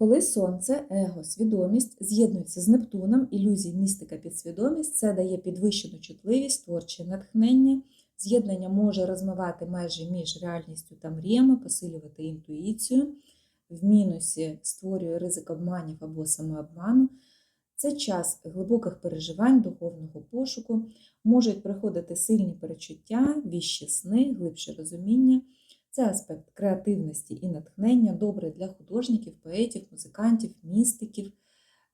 Коли сонце, его, свідомість з'єднуються з Нептуном, ілюзії містика підсвідомість, це дає підвищену чутливість, творче натхнення. З'єднання може розмивати межі між реальністю та мріями, посилювати інтуїцію. В мінусі створює ризик обманів або самообману. Це час глибоких переживань, духовного пошуку, можуть приходити сильні перечуття, віщі сни, глибше розуміння. Це аспект креативності і натхнення, добре для художників, поетів, музикантів, містиків.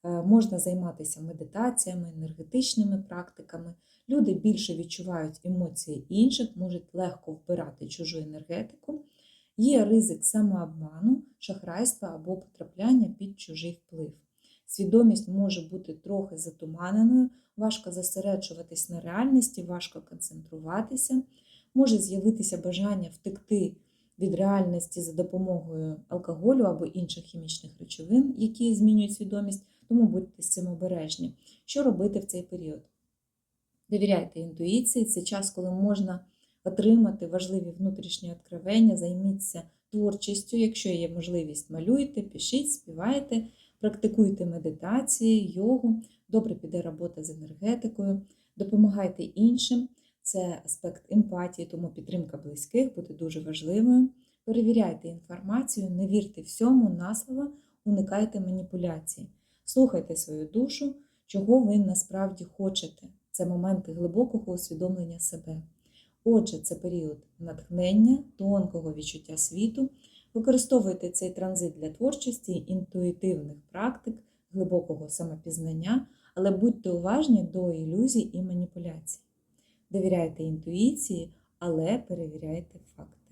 Е, Можна займатися медитаціями, енергетичними практиками. Люди більше відчувають емоції інших, можуть легко вбирати чужу енергетику. Є ризик самообману, шахрайства або потрапляння під чужий вплив. Свідомість може бути трохи затуманеною, важко зосереджуватись на реальності, важко концентруватися, може з'явитися бажання втекти від реальності за допомогою алкоголю або інших хімічних речовин, які змінюють свідомість, тому будьте з цим обережні. Що робити в цей період? Довіряйте інтуїції, це час, коли можна отримати важливі внутрішні откровення, займіться творчістю, якщо є можливість, малюйте, пишіть, співайте, практикуйте медитації, йогу, добре піде робота з енергетикою, допомагайте іншим. Це аспект емпатії, тому підтримка близьких буде дуже важливою. Перевіряйте інформацію, не вірте всьому на слово, уникайте маніпуляцій. Слухайте свою душу, чого ви насправді хочете. Це моменти глибокого усвідомлення себе. Отже, це період натхнення, тонкого відчуття світу. Використовуйте цей транзит для творчості, інтуїтивних практик, глибокого самопізнання, але будьте уважні до ілюзій і маніпуляцій. Довіряйте інтуїції, але перевіряйте факти.